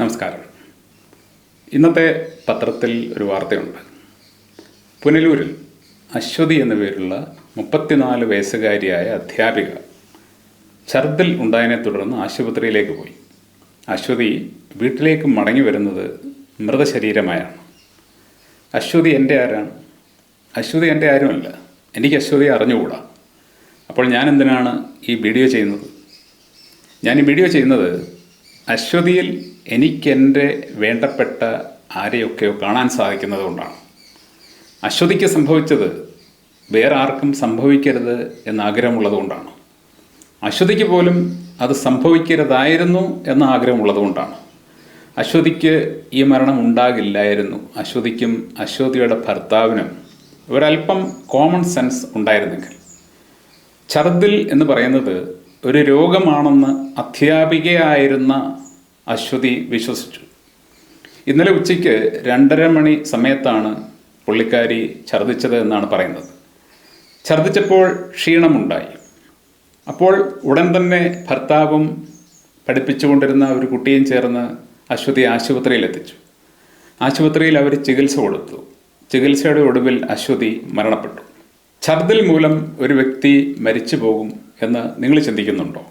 നമസ്കാരം. ഇന്നത്തെ പത്രത്തിൽ ഒരു വാർത്തയുണ്ട്. പുനലൂരിൽ അശ്വതി എന്ന പേരുള്ള മുപ്പത്തിനാല് വയസ്സുകാരിയായ അധ്യാപിക ഛർദിൽ ഉണ്ടായതിനെ തുടർന്ന് ആശുപത്രിയിലേക്ക് പോയി. അശ്വതി വീട്ടിലേക്ക് മടങ്ങി വരുന്നത് മൃതശരീരമായാണ്. അശ്വതി എന്റെ ആരാണ്? അശ്വതി എന്റെ ആരുമല്ല. എനിക്ക് അശ്വതി അറിഞ്ഞുകൂടാ. അപ്പോൾ ഞാൻ എന്തിനാണ് ഈ വീഡിയോ ചെയ്യുന്നത്? ഞാൻ ഈ വീഡിയോ ചെയ്യുന്നത് അശ്വതിയിൽ എനിക്കെന്റെ വേണ്ടപ്പെട്ട ആരെയൊക്കെയോ കാണാൻ സാധിക്കുന്നത് കൊണ്ടാണ്. അശ്വതിക്ക് സംഭവിച്ചത് വേറെ ആർക്കും സംഭവിക്കരുത് എന്ന ആഗ്രഹമുള്ളത് കൊണ്ടാണ്. അശ്വതിക്ക് പോലും അത് സംഭവിക്കരുതായിരുന്നു എന്ന ആഗ്രഹമുള്ളത് കൊണ്ടാണ്. അശ്വതിക്ക് ഈ മരണം ഉണ്ടാകില്ലായിരുന്നു. അശ്വതിക്കും അശ്വതിയുടെ ഭർത്താവിനും ഒരല്പം കോമൺ സെൻസ് ഉണ്ടായിരുന്നെങ്കിൽ. ഛർദിൽ എന്ന് പറയുന്നത് ഒരു രോഗമാണെന്ന് അധ്യാപികയായിരുന്ന അശ്വതി വിശ്വസിച്ചു. ഇന്നലെ ഉച്ചയ്ക്ക് രണ്ടര മണി സമയത്താണ് പുള്ളിക്കാരി ഛർദിച്ചത് എന്നാണ് പറയുന്നത്. ഛർദിച്ചപ്പോൾ ക്ഷീണമുണ്ടായി. അപ്പോൾ ഉടൻ തന്നെ ഭർത്താവും പഠിപ്പിച്ചുകൊണ്ടിരുന്ന ഒരു കുട്ടിയും ചേർന്ന് അശ്വതി ആശുപത്രിയിൽ എത്തിച്ചു ആശുപത്രിയിൽ അവർ ചികിത്സ കൊടുത്തു. ചികിത്സയുടെ ഒടുവിൽ അശ്വതി മരണപ്പെട്ടു. ഛർദിൽ മൂലം ഒരു വ്യക്തി മരിച്ചു പോകും എന്ന് നിങ്ങൾ ചിന്തിക്കുന്നുണ്ടോ?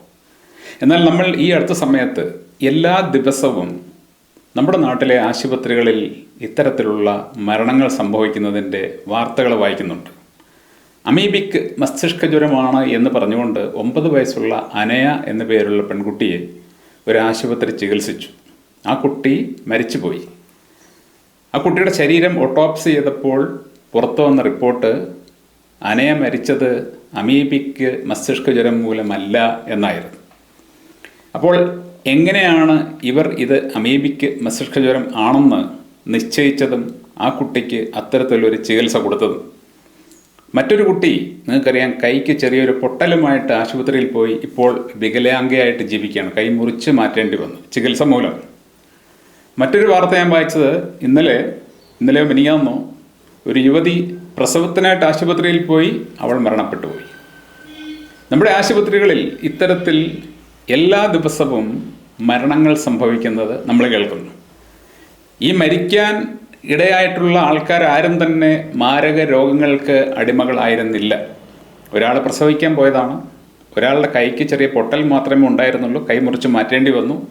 എന്നാൽ നമ്മൾ ഈ അടുത്ത സമയത്ത് എല്ലാ ദിവസവും നമ്മുടെ നാട്ടിലെ ആശുപത്രികളിൽ ഇത്തരത്തിലുള്ള മരണങ്ങൾ സംഭവിക്കുന്നതിന്റെ വാർത്തകൾ വായിക്കുന്നുണ്ട്. അമീബിക് മസ്തിഷ്ക ജ്വരമാണ് എന്ന് പറഞ്ഞുകൊണ്ട് ഒമ്പത് വയസ്സുള്ള അനയ എന്ന പേരുള്ള പെൺകുട്ടിയെ ഒരു ആശുപത്രി ചികിത്സിച്ചു. ആ കുട്ടി മരിച്ചുപോയി. ആ കുട്ടിയുടെ ശരീരം ഒട്ടോപ്സി ചെയ്തപ്പോൾ പുറത്തു വന്ന റിപ്പോർട്ട് അനയ മരിച്ചത് അമീബിക്ക് മസ്തിഷ്ക ജ്വരം മൂലമല്ല എന്നായിരുന്നു. അപ്പോൾ എങ്ങനെയാണ് ഇവർ ഇത് അമീബിക്ക് മസ്തിഷ്കജ്വരം ആണെന്ന് നിശ്ചയിച്ചതും ആ കുട്ടിക്ക് അത്തരത്തിലൊരു ചികിത്സ കൊടുത്തതും? മറ്റൊരു കുട്ടി നിങ്ങൾക്കറിയാം കൈക്ക് ചെറിയൊരു പൊട്ടലുമായിട്ട് ആശുപത്രിയിൽ പോയി ഇപ്പോൾ വികലാംഗയായിട്ട് ജീവിക്കുകയാണ്. കൈ മുറിച്ച് മാറ്റേണ്ടി വന്നു ചികിത്സ മൂലം. മറ്റൊരു വാർത്ത ഞാൻ വായിച്ചത് ഇന്നലെ ഇന്നലെ മിനിയാന്നോ ഒരു യുവതി പ്രസവത്തിനായിട്ട് ആശുപത്രിയിൽ പോയി അവൾ മരണപ്പെട്ടു പോയി. നമ്മുടെ ആശുപത്രികളിൽ ഇത്തരത്തിൽ എല്ലാ ദിവസവും മരണങ്ങൾ സംഭവിക്കുന്നത് നമ്മൾ കേൾക്കുന്നു. ഈ മരിക്കാൻ ഇടയായിട്ടുള്ള ആൾക്കാർ ആരും തന്നെ മാരക രോഗങ്ങൾക്ക് അടിമകളായിരുന്നില്ല. ഒരാൾ പ്രസവിക്കാൻ പോയതാണ്. ഒരാളുടെ കൈക്ക് ചെറിയ പൊട്ടൽ മാത്രമേ ഉണ്ടായിരുന്നുള്ളൂ. കൈ മുറിച്ച് മാറ്റേണ്ടി വന്നു.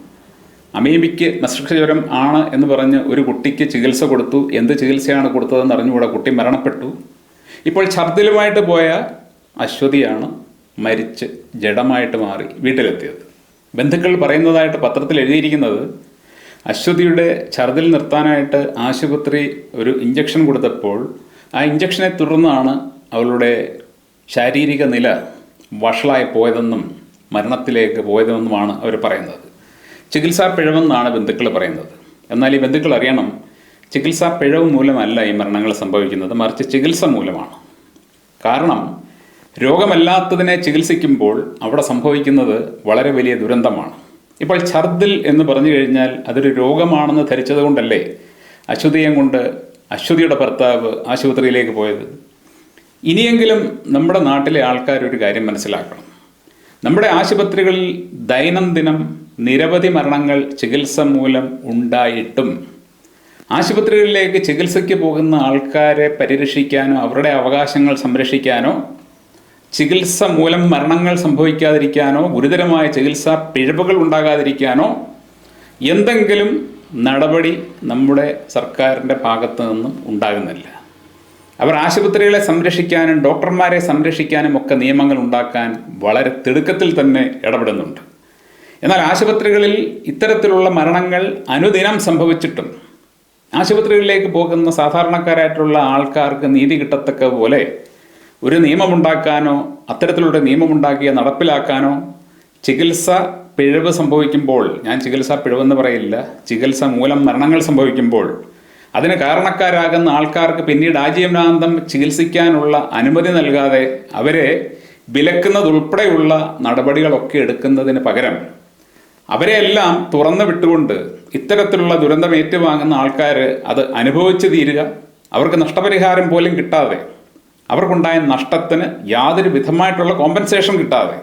അമീബിക്ക് മസ്തിഷ്ക ജ്വരം ആണ് എന്ന് പറഞ്ഞ് ഒരു കുട്ടിക്ക് ചികിത്സ കൊടുത്തു. എന്ത് ചികിത്സയാണ് കൊടുത്തതെന്ന് അറിഞ്ഞുകൂടെ. കുട്ടി മരണപ്പെട്ടു. ഇപ്പോൾ ഛർദിലുമായിട്ട് പോയ അശ്വതിയാണ് മരിച്ച് ജഡമായിട്ട് മാറി വീട്ടിലെത്തിയത്. ബന്ധുക്കൾ പറയുന്നതായിട്ട് പത്രത്തിൽ എഴുതിയിരിക്കുന്നത് അശ്വതിയുടെ ഛർദിൽ നിർത്താനായിട്ട് ആശുപത്രി ഒരു ഇഞ്ചക്ഷൻ കൊടുത്തപ്പോൾ ആ ഇഞ്ചക്ഷനെ തുടർന്നാണ് അവളുടെ ശാരീരിക നില വഷളായി പോയതെന്നും മരണത്തിലേക്ക് പോയതെന്നുമാണ് അവർ പറയുന്നത്. ചികിത്സാ പിഴവെന്നാണ് ബന്ധുക്കൾ പറയുന്നത്. എന്നാൽ ഈ ബന്ധുക്കൾ അറിയണം ചികിത്സാ പിഴവ് മൂലമല്ല ഈ മരണങ്ങൾ സംഭവിക്കുന്നത്. മറിച്ച് ചികിത്സ മൂലമാണ്. കാരണം രോഗമല്ലാത്തതിനെ ചികിത്സിക്കുമ്പോൾ അവിടെ സംഭവിക്കുന്നത് വളരെ വലിയ ദുരന്തമാണ്. ഇപ്പോൾ ഛർദിൽ എന്ന് പറഞ്ഞു കഴിഞ്ഞാൽ അതൊരു രോഗമാണെന്ന് ധരിച്ചത് കൊണ്ടല്ലേ? അശ്വതിയം കൊണ്ട് അശ്വതിയുടെ ഭർത്താവ് ആശുപത്രിയിലേക്ക് പോയത്. ഇനിയെങ്കിലും നമ്മുടെ നാട്ടിലെ ആൾക്കാർ ഒരു കാര്യം മനസ്സിലാക്കണം. നമ്മുടെ ആശുപത്രികളിൽ ദൈനംദിനം നിരവധി മരണങ്ങൾ ചികിത്സ മൂലം ഉണ്ടായിട്ടും ആശുപത്രികളിലേക്ക് ചികിത്സയ്ക്ക് പോകുന്ന ആൾക്കാരെ പരിരക്ഷിക്കാനോ അവരുടെ അവകാശങ്ങൾ സംരക്ഷിക്കാനോ ചികിത്സ മൂലം മരണങ്ങൾ സംഭവിക്കാതിരിക്കാനോ ഗുരുതരമായ ചികിത്സാ പിഴവുകൾ ഉണ്ടാകാതിരിക്കാനോ എന്തെങ്കിലും നടപടി നമ്മുടെ സർക്കാരിന്റെ ഭാഗത്തു നിന്നും ഉണ്ടാകുന്നില്ല. അവർ ആശുപത്രികളെ സംരക്ഷിക്കാനും ഡോക്ടർമാരെ സംരക്ഷിക്കാനും ഒക്കെ നിയമങ്ങൾ ഉണ്ടാക്കാൻ വളരെ തിടുക്കത്തിൽ തന്നെ ഇടപെടുന്നുണ്ട്. എന്നാൽ ആശുപത്രികളിൽ ഇത്തരത്തിലുള്ള മരണങ്ങൾ അനുദിനം സംഭവിച്ചിട്ടും ആശുപത്രികളിലേക്ക് പോകുന്ന സാധാരണക്കാരായിട്ടുള്ള ആൾക്കാർക്ക് നീതി കിട്ടത്തക്ക പോലെ ഒരു നിയമമുണ്ടാക്കാനോ അത്തരത്തിലുള്ള നിയമമുണ്ടാക്കിയ നടപ്പിലാക്കാനോ ചികിത്സ പിഴവ് സംഭവിക്കുമ്പോൾ ഞാൻ ചികിത്സാ പിഴവെന്ന് പറയില്ല ചികിത്സ മൂലം മരണങ്ങൾ സംഭവിക്കുമ്പോൾ അതിന് കാരണക്കാരാകുന്ന ആൾക്കാർക്ക് പിന്നീട് ആജീവനാന്തം ചികിത്സിക്കാനുള്ള അനുമതി നൽകാതെ അവരെ വിലക്കുന്നതുൾപ്പെടെയുള്ള നടപടികളൊക്കെ എടുക്കുന്നതിന് പകരം അവരെയെല്ലാം തുറന്നു വിട്ടുകൊണ്ട് ഇത്തരത്തിലുള്ള ദുരന്തം ഏറ്റുവാങ്ങുന്ന ആൾക്കാർ അത് അനുഭവിച്ചു തീരുക. അവർക്ക് നഷ്ടപരിഹാരം പോലും കിട്ടാതെ അവർക്കുണ്ടായ നഷ്ടത്തിന് യാതൊരു വിധമായിട്ടുള്ള കോമ്പൻസേഷൻ കിട്ടാതെ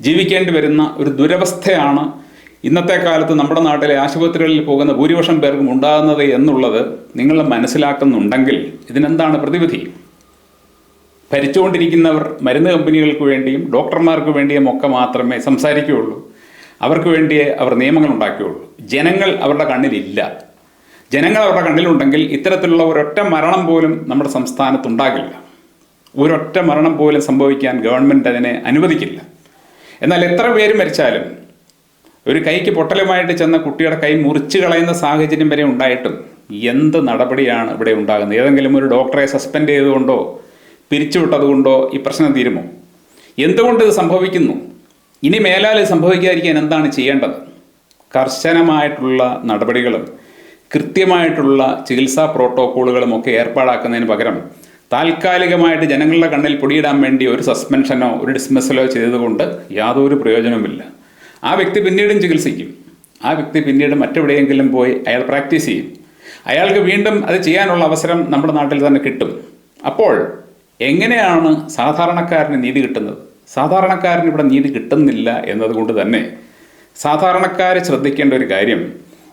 ജീവിക്കേണ്ടി വരുന്ന ഒരു ദുരവസ്ഥയാണ് ഇന്നത്തെ കാലത്ത് നമ്മുടെ നാട്ടിലെ ആശുപത്രികളിൽ പോകുന്ന ഭൂരിപക്ഷം പേർക്കും ഉണ്ടാകുന്നത് എന്നുള്ളത് നിങ്ങൾ മനസ്സിലാക്കുന്നുണ്ടെങ്കിൽ ഇതിനെന്താണ് പ്രതിവിധി? ഭരിച്ചുകൊണ്ടിരിക്കുന്നവർ മരുന്ന് കമ്പനികൾക്ക് വേണ്ടിയും ഡോക്ടർമാർക്ക് വേണ്ടിയും ഒക്കെ മാത്രമേ സംസാരിക്കുകയുള്ളൂ. അവർക്ക് വേണ്ടിയേ അവർ നിയമങ്ങൾ ഉണ്ടാക്കുകയുള്ളൂ ജനങ്ങൾ അവരുടെ കണ്ണിലില്ല. ജനങ്ങൾ അവരുടെ കണ്ണിലുണ്ടെങ്കിൽ ഇത്തരത്തിലുള്ള ഒരൊറ്റ മരണം പോലും നമ്മുടെ സംസ്ഥാനത്തുണ്ടാകില്ല. ഒരൊറ്റ മരണം പോലും സംഭവിക്കാൻ ഗവൺമെന്റ് അതിനെ അനുവദിക്കില്ല. എന്നാൽ എത്ര പേര് മരിച്ചാലും ഒരു കൈക്ക് പൊട്ടലുമായിട്ട് ചെന്ന കുട്ടിയുടെ കൈ മുറിച്ച് കളയുന്ന സാഹചര്യം വരെ ഉണ്ടായിട്ടും എന്ത് നടപടിയാണ് ഇവിടെ ഉണ്ടാകുന്നത്? ഏതെങ്കിലും ഒരു ഡോക്ടറെ സസ്പെൻഡ് ചെയ്തുകൊണ്ടോ പിരിച്ചുവിട്ടതുകൊണ്ടോ ഈ പ്രശ്നം തീരുമോ? എന്തുകൊണ്ട് ഇത് സംഭവിക്കുന്നു? ഇനി മേലാൽ സംഭവിക്കാതിരിക്കാൻ എന്താണ് ചെയ്യേണ്ടത്? കർശനമായിട്ടുള്ള നടപടികളും കൃത്യമായിട്ടുള്ള ചികിത്സാ പ്രോട്ടോക്കോളുകളും ഒക്കെ ഏർപ്പാടാക്കുന്നതിന് പകരം താൽക്കാലികമായിട്ട് ജനങ്ങളുടെ കണ്ണിൽ പൊടിയിടാൻ വേണ്ടി ഒരു സസ്പെൻഷനോ ഒരു ഡിസ്മിസലോ ചെയ്തതുകൊണ്ട് യാതൊരു പ്രയോജനവുമില്ല. ആ വ്യക്തി പിന്നീടും ചികിത്സിക്കും. ആ വ്യക്തി പിന്നീട് മറ്റെവിടെയെങ്കിലും പോയി അയാൾ പ്രാക്ടീസ് ചെയ്യും. അയാൾക്ക് വീണ്ടും അത് ചെയ്യാനുള്ള അവസരം നമ്മുടെ നാട്ടിൽ തന്നെ കിട്ടും. അപ്പോൾ എങ്ങനെയാണ് സാധാരണക്കാരന് നീതി കിട്ടുന്നത്? സാധാരണക്കാരന് ഇവിടെ നീതി കിട്ടുന്നില്ല എന്നതുകൊണ്ട് തന്നെ സാധാരണക്കാർ ശ്രദ്ധിക്കേണ്ട ഒരു കാര്യം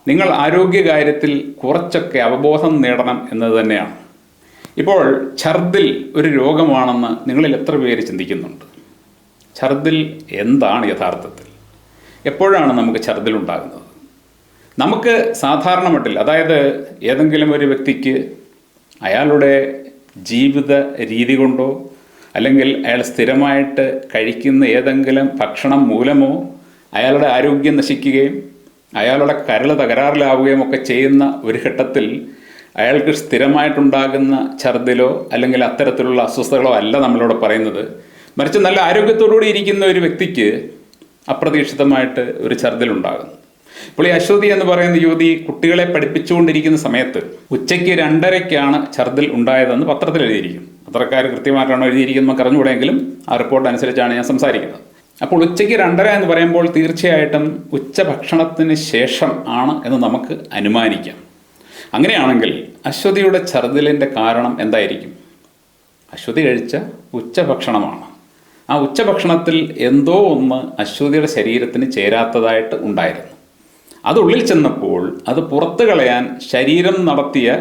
നിങ്ങൾ ആരോഗ്യകാര്യത്തിൽ കുറച്ചൊക്കെ അവബോധം നേടണം എന്നത് തന്നെയാണ്. ഇപ്പോൾ ഛർദിൽ ഒരു രോഗമാണെന്ന് നിങ്ങളിൽ എത്ര പേര് ചിന്തിക്കുന്നുണ്ട്? ഛർദിൽ എന്താണ് യഥാർത്ഥത്തിൽ? എപ്പോഴാണ് നമുക്ക് ഛർദിൽ ഉണ്ടാകുന്നത്? നമുക്ക് സാധാരണ മട്ടിൽ അതായത് ഏതെങ്കിലും ഒരു വ്യക്തിക്ക് അയാളുടെ ജീവിത രീതി കൊണ്ടോ അല്ലെങ്കിൽ അയാൾ സ്ഥിരമായിട്ട് കഴിക്കുന്ന ഏതെങ്കിലും ഭക്ഷണം മൂലമോ അയാളുടെ ആരോഗ്യം നശിക്കുകയും അയാളുടെ കരൾ തകരാറിലാവുകയും ഒക്കെ ചെയ്യുന്ന ഒരു ഘട്ടത്തിൽ അയാൾക്ക് സ്ഥിരമായിട്ടുണ്ടാകുന്ന ഛർദിലോ അല്ലെങ്കിൽ അത്തരത്തിലുള്ള അസ്വസ്ഥതകളോ അല്ല നമ്മളോട് പറയുന്നത്. മറിച്ച് നല്ല ആരോഗ്യത്തോടുകൂടി ഇരിക്കുന്ന ഒരു വ്യക്തിക്ക് അപ്രതീക്ഷിതമായിട്ട് ഒരു ഛർദിലുണ്ടാകുന്നു ഇപ്പോൾ ഈ അശ്വതി എന്ന് പറയുന്ന യുവതി കുട്ടികളെ പഠിപ്പിച്ചുകൊണ്ടിരിക്കുന്ന സമയത്ത് ഉച്ചയ്ക്ക് രണ്ടരയ്ക്കാണ് ഛർദിൽ ഉണ്ടായതെന്ന് പത്രത്തിൽ എഴുതിയിരിക്കും. പത്രക്കാർ കൃത്യമായിട്ടാണോ എഴുതിയിരിക്കുന്നത് നമുക്ക് അറിഞ്ഞുകൂടെങ്കിലും ആ റിപ്പോർട്ട് അനുസരിച്ചാണ് ഞാൻ സംസാരിക്കുന്നത്. അപ്പോൾ ഉച്ചയ്ക്ക് രണ്ടര എന്ന് പറയുമ്പോൾ തീർച്ചയായിട്ടും ഉച്ചഭക്ഷണത്തിന് ശേഷം ആണ് എന്ന് നമുക്ക് അനുമാനിക്കാം. അങ്ങനെയാണെങ്കിൽ അശ്വതിയുടെ ഛർദിലിന്റെ കാരണം എന്തായിരിക്കും? അശ്വതി കഴിച്ച ഉച്ചഭക്ഷണമാണ്. ആ ഉച്ചഭക്ഷണത്തിൽ എന്തോ ഒന്ന് അശ്വതിയുടെ ശരീരത്തിന് ചേരാത്തതായിട്ട് ഉണ്ടായിരുന്നു. അത് ഉള്ളിൽ ചെന്നപ്പോൾ അത് പുറത്തു കളയാൻ ശരീരം നടത്തിയ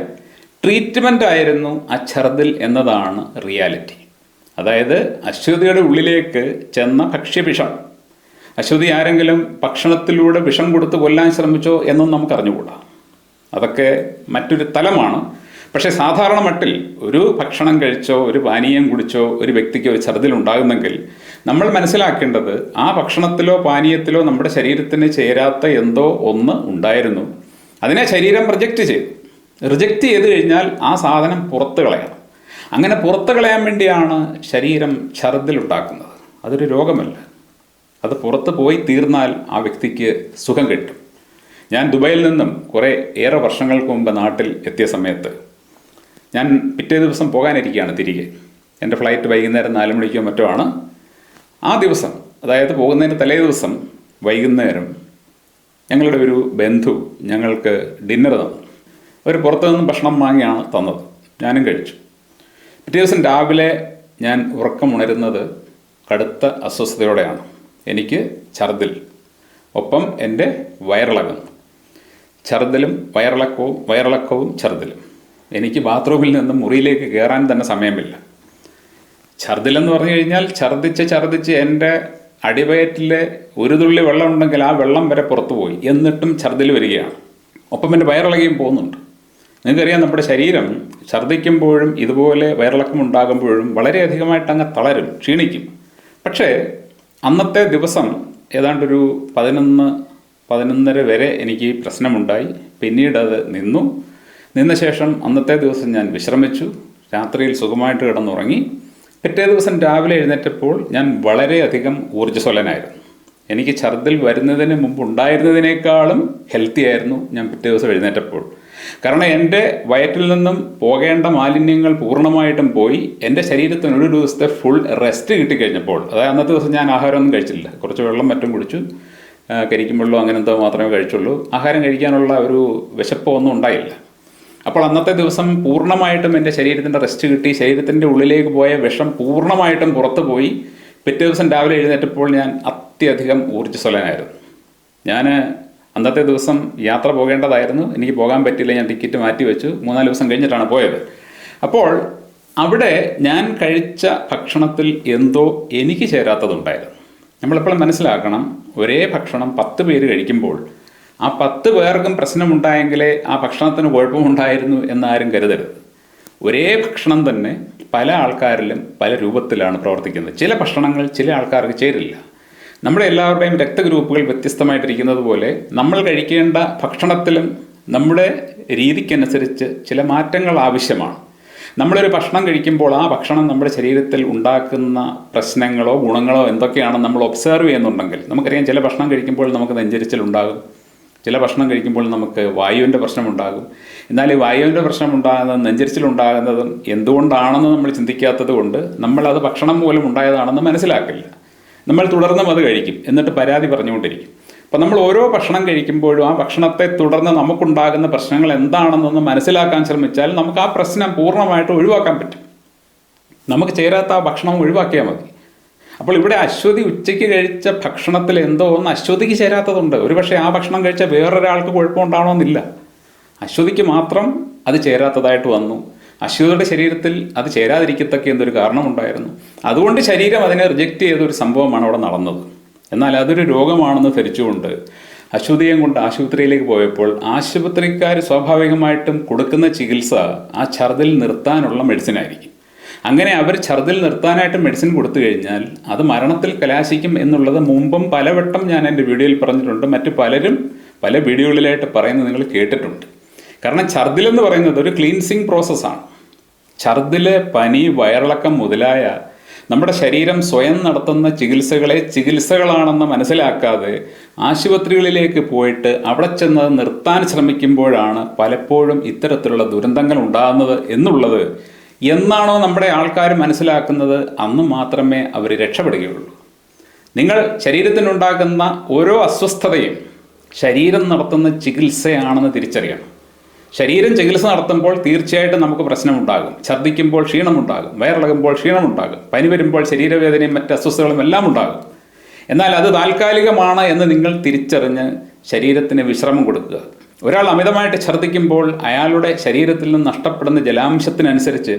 ട്രീറ്റ്മെന്റ് ആയിരുന്നു ആ ഛർദിൽ എന്നതാണ് റിയാലിറ്റി അതായത് അശ്വതിയുടെ ഉള്ളിലേക്ക് ചെന്ന ഭക്ഷ്യവിഷം. അശ്വതി ആരെങ്കിലും ഭക്ഷണത്തിലൂടെ വിഷം കൊടുത്ത് കൊല്ലാൻ ശ്രമിച്ചോ എന്നും നമുക്ക് അറിഞ്ഞുകൂടാ അതൊക്കെ മറ്റൊരു തലമാണ്. പക്ഷേ സാധാരണ മട്ടിൽ ഒരു ഭക്ഷണം കഴിച്ചോ ഒരു പാനീയം കുടിച്ചോ ഒരു വ്യക്തിക്ക് ഒരു ഛർദിൽ ഉണ്ടാകുന്നെങ്കിൽ നമ്മൾ മനസ്സിലാക്കേണ്ടത് ആ ഭക്ഷണത്തിലോ പാനീയത്തിലോ നമ്മുടെ ശരീരത്തിന് ചേരാത്ത എന്തോ ഒന്ന് ഉണ്ടായിരുന്നു. അതിനെ ശരീരം റിജക്റ്റ് ചെയ്തു. റിജക്റ്റ് ചെയ്ത് കഴിഞ്ഞാൽ ആ സാധനം പുറത്ത് കളയണം. അങ്ങനെ പുറത്ത് കളയാൻ വേണ്ടിയാണ് ശരീരം ഛർദിലുണ്ടാക്കുന്നത് അതൊരു രോഗമല്ല. അത് പുറത്ത് പോയി തീർന്നാൽ ആ വ്യക്തിക്ക് സുഖം കിട്ടും. ഞാൻ ദുബായിൽ നിന്നും കുറേ ഏറെ വർഷങ്ങൾക്ക് മുമ്പ് നാട്ടിൽ എത്തിയ സമയത്ത് ഞാൻ പിറ്റേ ദിവസം പോകാനിരിക്കുകയാണ് തിരികെ. എന്റെ ഫ്ലൈറ്റ് വൈകുന്നേരം നാല് മണിക്കോ മറ്റോ ആണ്. ആ ദിവസം അതായത് പോകുന്നതിന് തലേ ദിവസം വൈകുന്നേരം ഞങ്ങളുടെ ഒരു ബന്ധു ഞങ്ങൾക്ക് ഡിന്നർ തന്നു. അവർ പുറത്തു നിന്നും ഭക്ഷണം വാങ്ങിയാണ് തന്നത്. ഞാനും കഴിച്ചു. പിറ്റേ ദിവസം രാവിലെ ഞാൻ ഉറക്കമുണരുന്നത് കടുത്ത അസ്വസ്ഥതയോടെയാണ്. എനിക്ക് ഛർദിൽ ഒപ്പം എന്റെ വയറിളകുന്നു ഛർദിലും വയറിളക്കവും വയറിളക്കവും ഛർദലും എനിക്ക് ബാത്റൂമിൽ നിന്ന് മുറിയിലേക്ക് കയറാൻ തന്നെ സമയമില്ല. ഛർദിലെന്ന് പറഞ്ഞു കഴിഞ്ഞാൽ ഛർദിച്ച് ഛർദിച്ച് എന്റെ അടിവയറ്റിലെ ഒരു തുള്ളി വെള്ളം ഉണ്ടെങ്കിൽ ആ വെള്ളം വരെ പുറത്തു പോയി എന്നിട്ടും ഛർദിൽ വരികയാണ്. ഒപ്പം എന്റെ വയറിളകിയും പോകുന്നുണ്ട്. നിങ്ങൾക്കറിയാം നമ്മുടെ ശരീരം ഛർദിക്കുമ്പോഴും ഇതുപോലെ വയറിളക്കം ഉണ്ടാകുമ്പോഴും വളരെയധികമായിട്ട് അങ്ങ് തളരും ക്ഷീണിക്കും. പക്ഷേ അന്നത്തെ ദിവസം ഏതാണ്ടൊരു പതിനൊന്ന് പതിനൊന്നര വരെ എനിക്ക് പ്രശ്നമുണ്ടായി. പിന്നീട് അത് നിന്നു. നിന്ന ശേഷം അന്നത്തെ ദിവസം ഞാൻ വിശ്രമിച്ചു. രാത്രിയിൽ സുഖമായിട്ട് കിടന്നുറങ്ങി. പിറ്റേ ദിവസം രാവിലെ എഴുന്നേറ്റപ്പോൾ ഞാൻ വളരെയധികം ഊർജസ്വലനായിരുന്നു. എനിക്ക് ഛർദിൽ വരുന്നതിന് മുമ്പ് ഉണ്ടായിരുന്നതിനേക്കാളും ഹെൽത്തി ആയിരുന്നു ഞാൻ പിറ്റേ ദിവസം എഴുന്നേറ്റപ്പോൾ. കാരണം എന്റെ വയറ്റിൽ നിന്നും പോകേണ്ട മാലിന്യങ്ങൾ പൂർണമായിട്ടും പോയി. എന്റെ ശരീരത്തിന് ഒരു ദിവസത്തെ ഫുൾ റെസ്റ്റ് കിട്ടിക്കഴിഞ്ഞപ്പോൾ അതായത് അന്നത്തെ ദിവസം ഞാൻ ആഹാരമൊന്നും കഴിച്ചില്ല കുറച്ച് വെള്ളം മറ്റും കുടിച്ചു. ആ, അങ്ങനെന്തോ മാത്രമേ കഴിച്ചുള്ളൂ. ആഹാരം കഴിക്കാനുള്ള ഒരു വിശപ്പോ ഒന്നും ഉണ്ടായില്ല. അപ്പോൾ അന്നത്തെ ദിവസം പൂർണമായിട്ടും എന്റെ ശരീരത്തിന്റെ റെസ്റ്റ് കിട്ടി. ശരീരത്തിന്റെ ഉള്ളിലേക്ക് പോയ വിഷം പൂർണമായിട്ടും പുറത്തു പോയി. പിറ്റേ ദിവസം രാവിലെ എഴുന്നേറ്റപ്പോൾ ഞാൻ അത്യധികം ഊർജസ്വലനായിരുന്നു. ഞാൻ അന്നത്തെ ദിവസം യാത്ര പോകേണ്ടതായിരുന്നു. എനിക്ക് പോകാൻ പറ്റില്ല ഞാൻ ടിക്കറ്റ് മാറ്റി വെച്ചു. മൂന്നാൽ ദിവസം കഴിഞ്ഞിട്ടാണ് പോയത്. അപ്പോൾ അവിടെ ഞാൻ കഴിച്ച ഭക്ഷണത്തിൽ എന്തോ എനിക്ക് ചേരാത്തതുണ്ടായിരുന്നു. നമ്മളെപ്പോഴും മനസ്സിലാക്കണം ഒരേ ഭക്ഷണം പത്ത് പേര് കഴിക്കുമ്പോൾ ആ പത്ത് പേർക്കും പ്രശ്നമുണ്ടായെങ്കിലേ ആ ഭക്ഷണത്തിന് കുഴപ്പമുണ്ടായിരുന്നു എന്നാരും കരുതരുത്. ഒരേ ഭക്ഷണം തന്നെ പല ആൾക്കാരിലും പല രൂപത്തിലാണ് പ്രവർത്തിക്കുന്നത്. ചില ഭക്ഷണങ്ങൾ ചില ആൾക്കാർക്ക് ചേരില്ല. നമ്മുടെ എല്ലാവരുടെയും രക്തഗ്രൂപ്പുകൾ വ്യത്യസ്തമായിട്ടിരിക്കുന്നത് പോലെ നമ്മൾ കഴിക്കേണ്ട ഭക്ഷണത്തിലും നമ്മുടെ രീതിക്കനുസരിച്ച് ചില മാറ്റങ്ങൾ ആവശ്യമാണ്. നമ്മളൊരു ഭക്ഷണം കഴിക്കുമ്പോൾ ആ ഭക്ഷണം നമ്മുടെ ശരീരത്തിൽ ഉണ്ടാക്കുന്ന പ്രശ്നങ്ങളോ ഗുണങ്ങളോ എന്തൊക്കെയാണ് നമ്മൾ ഒബ്സർവ് ചെയ്യുന്നുണ്ടെങ്കിൽ നമുക്കറിയാം ചില ഭക്ഷണം കഴിക്കുമ്പോൾ നമുക്ക് നെഞ്ചരിച്ചിലുണ്ടാകും ചില ഭക്ഷണം കഴിക്കുമ്പോൾ നമുക്ക് വായുവിന്റെ പ്രശ്നമുണ്ടാകും. എന്നാൽ ഈ വായുവിന്റെ പ്രശ്നം ഉണ്ടാകുന്നത് നെഞ്ചരിച്ചിലുണ്ടാകുന്നതും എന്തുകൊണ്ടാണെന്ന് നമ്മൾ ചിന്തിക്കാത്തത് കൊണ്ട് നമ്മളത് ഭക്ഷണം മൂലം ഉണ്ടായതാണെന്ന് മനസ്സിലാക്കില്ല. നമ്മൾ തുടർന്നും അത് കഴിക്കും. എന്നിട്ട് പരാതി പറഞ്ഞുകൊണ്ടിരിക്കും. അപ്പം നമ്മൾ ഓരോ ഭക്ഷണം കഴിക്കുമ്പോഴും ആ ഭക്ഷണത്തെ തുടർന്ന് നമുക്കുണ്ടാകുന്ന പ്രശ്നങ്ങൾ എന്താണെന്നൊന്ന് മനസ്സിലാക്കാൻ ശ്രമിച്ചാൽ നമുക്ക് ആ പ്രശ്നം പൂർണമായിട്ട് ഒഴിവാക്കാൻ പറ്റും. നമുക്ക് ചേരാത്ത ആ ഭക്ഷണം ഒഴിവാക്കിയാൽ മതി. അപ്പോൾ ഇവിടെ അശ്വതി ഉച്ചയ്ക്ക് കഴിച്ച ഭക്ഷണത്തിൽ എന്തോ ഒന്ന് അശ്വതിക്ക് ചേരാത്തതുണ്ട്. ഒരുപക്ഷെ ആ ഭക്ഷണം കഴിച്ച വേറൊരാൾക്ക് കുഴപ്പമുണ്ടാവണമെന്നില്ല. അശ്വതിക്ക് മാത്രം അത് ചേരാത്തതായിട്ട് വന്നു. അശ്വതിയുടെ ശരീരത്തിൽ അത് ചേരാതിരിക്കത്തക്ക എന്തൊരു കാരണമുണ്ടായിരുന്നു. അതുകൊണ്ട് ശരീരം അതിനെ റിജക്റ്റ് ചെയ്ത ഒരു സംഭവമാണ് അവിടെ നടന്നത്. എന്നാൽ അതൊരു രോഗമാണെന്ന് ധരിച്ചുകൊണ്ട് അശ്വതിയും കൊണ്ട് ആശുപത്രിയിലേക്ക് പോയപ്പോൾ ആശുപത്രിക്കാർ സ്വാഭാവികമായിട്ടും കൊടുക്കുന്ന ചികിത്സ ആ ഛർദിൽ നിർത്താനുള്ള മെഡിസിൻ ആയിരിക്കും. അങ്ങനെ അവർ ഛർദിൽ നിർത്താനായിട്ട് മെഡിസിൻ കൊടുത്തു കഴിഞ്ഞാൽ അത് മരണത്തിൽ കലാശിക്കും എന്നുള്ളത് മുമ്പും പലവട്ടം ഞാൻ എന്റെ വീഡിയോയിൽ പറഞ്ഞിട്ടുണ്ട്. മറ്റു പലരും പല വീഡിയോകളിലായിട്ട് പറയുന്നത് നിങ്ങൾ കേട്ടിട്ടുണ്ട്. കാരണം ഛർദിൽ എന്ന് പറയുന്നത് ഒരു ക്ലീൻസിങ് പ്രോസസ്സാണ് ഛർദിൽ പനി വയറിളക്കം മുതലായ നമ്മുടെ ശരീരം സ്വയം നടത്തുന്ന ചികിത്സകളെ ചികിത്സകളാണെന്ന് മനസ്സിലാക്കാതെ ആശുപത്രികളിലേക്ക് പോയിട്ട് അവിടെ ചെന്ന് നിർത്താൻ ശ്രമിക്കുമ്പോഴാണ് പലപ്പോഴും ഇത്തരത്തിലുള്ള ദുരന്തങ്ങൾ ഉണ്ടാകുന്നത് എന്നുള്ളത്. എന്നാണോ നമ്മുടെ ആൾക്കാർ മനസ്സിലാക്കുന്നത്? അന്ന് മാത്രമേ അവർ രക്ഷപ്പെടുകയുള്ളൂ. നിങ്ങൾ ശരീരത്തിനുണ്ടാകുന്ന ഓരോ അസ്വസ്ഥതയും ശരീരം നടത്തുന്ന ചികിത്സയാണെന്ന് തിരിച്ചറിയണം. ശരീരം ചികിത്സ നടത്തുമ്പോൾ തീർച്ചയായിട്ടും നമുക്ക് പ്രശ്നമുണ്ടാകും. ഛർദ്ദിക്കുമ്പോൾ ക്ഷീണമുണ്ടാകും. വയറിളകുമ്പോൾ ക്ഷീണമുണ്ടാകും. പനി വരുമ്പോൾ ശരീരവേദനയും മറ്റ് അസ്വസ്ഥതകളും എല്ലാം ഉണ്ടാകും. എന്നാൽ അത് താൽക്കാലികമാണ് എന്ന് നിങ്ങൾ തിരിച്ചറിഞ്ഞ് ശരീരത്തിന് വിശ്രമം കൊടുക്കുക. ഒരാൾ അമിതമായിട്ട് ഛർദ്ദിക്കുമ്പോൾ അയാളുടെ ശരീരത്തിൽ നിന്ന് നഷ്ടപ്പെടുന്ന ജലാംശത്തിനനുസരിച്ച്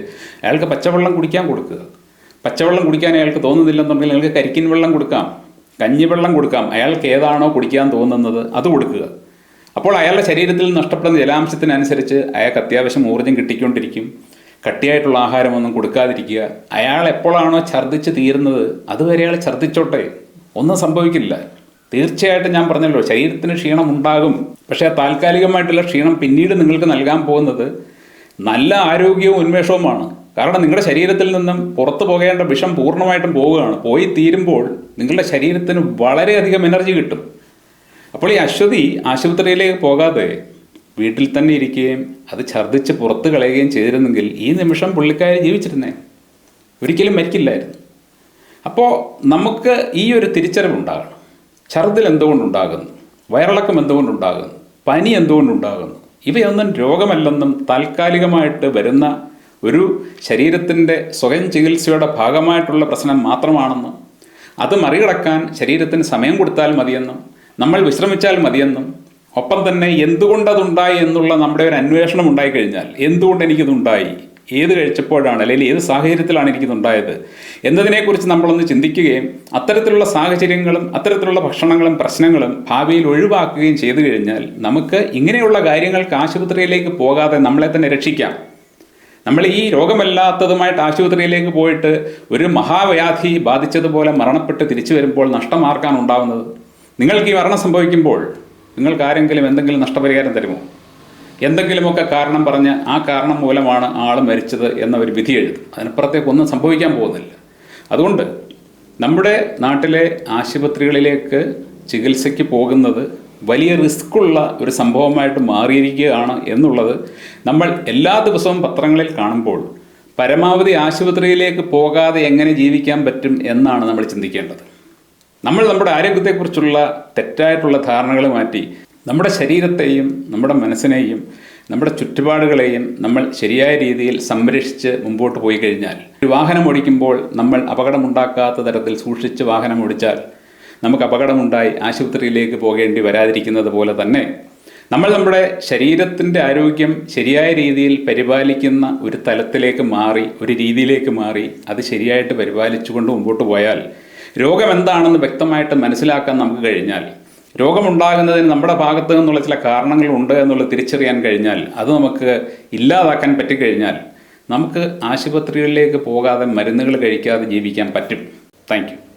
അയാൾക്ക് പച്ചവെള്ളം കുടിക്കാൻ കൊടുക്കുക. പച്ചവെള്ളം കുടിക്കാൻ അയാൾക്ക് തോന്നുന്നില്ലെന്നുണ്ടെങ്കിൽ അയാൾക്ക് കരിക്കിൻ വെള്ളം കൊടുക്കാം. കഞ്ഞിവെള്ളം കൊടുക്കാം. അയാൾക്ക് ഏതാണോ കുടിക്കാൻ തോന്നുന്നത് അത് കൊടുക്കുക. അപ്പോൾ അയാളുടെ ശരീരത്തിൽ നഷ്ടപ്പെടുന്ന ജലാംശത്തിനനുസരിച്ച് അയാൾക്ക് അത്യാവശ്യം ഊർജം കിട്ടിക്കൊണ്ടിരിക്കും. കട്ടിയായിട്ടുള്ള ആഹാരമൊന്നും കൊടുക്കാതിരിക്കുക. അയാൾ എപ്പോഴാണോ ഛർദ്ദിച്ച് തീരുന്നത് അതുവരെ അയാൾ ഛർദ്ദിച്ചോട്ടെ. ഒന്നും സംഭവിക്കില്ല. തീർച്ചയായിട്ടും ഞാൻ പറഞ്ഞല്ലോ ശരീരത്തിന് ക്ഷീണം ഉണ്ടാകും. പക്ഷേ താൽക്കാലികമായിട്ടുള്ള ക്ഷീണം പിന്നീട് നിങ്ങൾക്ക് നൽകാൻ പോകുന്നത് നല്ല ആരോഗ്യവും ഉന്മേഷവുമാണ്. കാരണം നിങ്ങളുടെ ശരീരത്തിൽ നിന്നും പുറത്തു പോകേണ്ട വിഷം പൂർണമായിട്ടും പോവുകയാണ്. പോയി തീരുമ്പോൾ നിങ്ങളുടെ ശരീരത്തിന് വളരെയധികം എനർജി കിട്ടും. അപ്പോൾ ഈ അശ്വതി ആശുപത്രിയിലേക്ക് പോകാതെ വീട്ടിൽ തന്നെ ഇരിക്കുകയും അത് ഛർദ്ദിച്ച് പുറത്ത് കളയുകയും ചെയ്തിരുന്നെങ്കിൽ ഈ നിമിഷം പുള്ളിക്കാരി ജീവിച്ചിരുന്നേ. ഒരിക്കലും മരിക്കില്ലായിരുന്നു. അപ്പോൾ നമുക്ക് ഈ ഒരു തിരിച്ചറിവുണ്ടാകണം ഛർദിൽ എന്തുകൊണ്ടുണ്ടാകുന്നു വയറിളക്കം എന്തുകൊണ്ടുണ്ടാകുന്നു പനി എന്തുകൊണ്ടുണ്ടാകുന്നു ഇവയൊന്നും രോഗമല്ലെന്നും താൽക്കാലികമായിട്ട് വരുന്ന ഒരു ശരീരത്തിന്റെ സ്വയം ചികിത്സയുടെ ഭാഗമായിട്ടുള്ള പ്രശ്നം മാത്രമാണെന്നും അത് മറികടക്കാൻ ശരീരത്തിന് സമയം കൊടുത്താൽ മതിയെന്നും നമ്മൾ വിശ്രമിച്ചാൽ മതിയെന്നും ഒപ്പം തന്നെ എന്തുകൊണ്ടതുണ്ടായി എന്നുള്ള നമ്മുടെ ഒരു അന്വേഷണം ഉണ്ടായി ഉണ്ടായിക്കഴിഞ്ഞാൽ എന്തുകൊണ്ട് എനിക്കിതുണ്ടായി? ഏത് കഴിച്ചപ്പോഴാണ് അല്ലെങ്കിൽ ഏത് സാഹചര്യത്തിലാണ് എനിക്കിതുണ്ടായത്? എന്നതിനെക്കുറിച്ച് നമ്മളൊന്ന് ചിന്തിക്കുകയും അത്തരത്തിലുള്ള സാഹചര്യങ്ങളും അത്തരത്തിലുള്ള ഭക്ഷണങ്ങളും പ്രശ്നങ്ങളും ഭാവിയിൽ ഒഴിവാക്കുകയും ചെയ്തു കഴിഞ്ഞാൽ നമുക്ക് ഇങ്ങനെയുള്ള കാര്യങ്ങൾക്ക് ആശുപത്രിയിലേക്ക് പോകാതെ നമ്മളെ തന്നെ രക്ഷിക്കാം. നമ്മൾ ഈ രോഗമല്ലാത്തതുമായിട്ട് ആശുപത്രിയിലേക്ക് പോയിട്ട് ഒരു മഹാവ്യാധി ബാധിച്ചതുപോലെ മരണപ്പെട്ട് തിരിച്ചു വരുമ്പോൾ നഷ്ടമാർക്കാണ് ഉണ്ടാവുന്നത്. നിങ്ങൾക്ക് ഈ മരണം സംഭവിക്കുമ്പോൾ നിങ്ങൾക്ക് ആരെങ്കിലും എന്തെങ്കിലും നഷ്ടപരിഹാരം തരുമോ? എന്തെങ്കിലുമൊക്കെ കാരണം പറഞ്ഞ് ആ കാരണം മൂലമാണ് ആൾ മരിച്ചത് എന്ന ഒരു വിധി എഴുതും. അതിനപ്പുറത്തേക്ക് ഒന്നും സംഭവിക്കാൻ പോകുന്നില്ല. അതുകൊണ്ട് നമ്മുടെ നാട്ടിലെ ആശുപത്രികളിലേക്ക് ചികിത്സയ്ക്ക് പോകുന്നത് വലിയ റിസ്ക്കുള്ള ഒരു സംഭവമായിട്ട് മാറിയിരിക്കുകയാണ് എന്നുള്ളത് നമ്മൾ എല്ലാ ദിവസവും പത്രങ്ങളിൽ കാണുമ്പോൾ പരമാവധി ആശുപത്രിയിലേക്ക് പോകാതെ എങ്ങനെ ജീവിക്കാൻ പറ്റും എന്നാണ് നമ്മൾ ചിന്തിക്കേണ്ടത്. നമ്മൾ നമ്മുടെ ആരോഗ്യത്തെക്കുറിച്ചുള്ള തെറ്റായിട്ടുള്ള ധാരണകൾ മാറ്റി നമ്മുടെ ശരീരത്തെയും നമ്മുടെ മനസ്സിനെയും നമ്മുടെ ചുറ്റുപാടുകളെയും നമ്മൾ ശരിയായ രീതിയിൽ സംരക്ഷിച്ച് മുമ്പോട്ട് പോയി കഴിഞ്ഞാൽ ഒരു വാഹനം ഓടിക്കുമ്പോൾ നമ്മൾ അപകടമുണ്ടാക്കാത്ത തരത്തിൽ സൂക്ഷിച്ച് വാഹനം ഓടിച്ചാൽ നമുക്ക് അപകടമുണ്ടായി ആശുപത്രിയിലേക്ക് പോകേണ്ടി വരാതിരിക്കുന്നത് പോലെ തന്നെ നമ്മൾ നമ്മുടെ ശരീരത്തിന്റെ ആരോഗ്യം ശരിയായ രീതിയിൽ പരിപാലിക്കുന്ന ഒരു തലത്തിലേക്ക് മാറി ഒരു രീതിയിലേക്ക് മാറി അത് ശരിയായിട്ട് പരിപാലിച്ചുകൊണ്ട് മുമ്പോട്ട് പോയാൽ രോഗം എന്താണെന്ന് വ്യക്തമായിട്ട് മനസ്സിലാക്കാൻ നമുക്ക് കഴിഞ്ഞാൽ രോഗമുണ്ടാകുന്നതിന് നമ്മുടെ ഭാഗത്തു നിന്നുള്ള ചില കാരണങ്ങളുണ്ട് എന്നുള്ളത് തിരിച്ചറിയാൻ കഴിഞ്ഞാൽ അത് നമുക്ക് ഇല്ലാതാക്കാൻ പറ്റിക്കഴിഞ്ഞാൽ നമുക്ക് ആശുപത്രികളിലേക്ക് പോകാതെ മരുന്നുകൾ കഴിക്കാതെ ജീവിക്കാൻ പറ്റും. താങ്ക്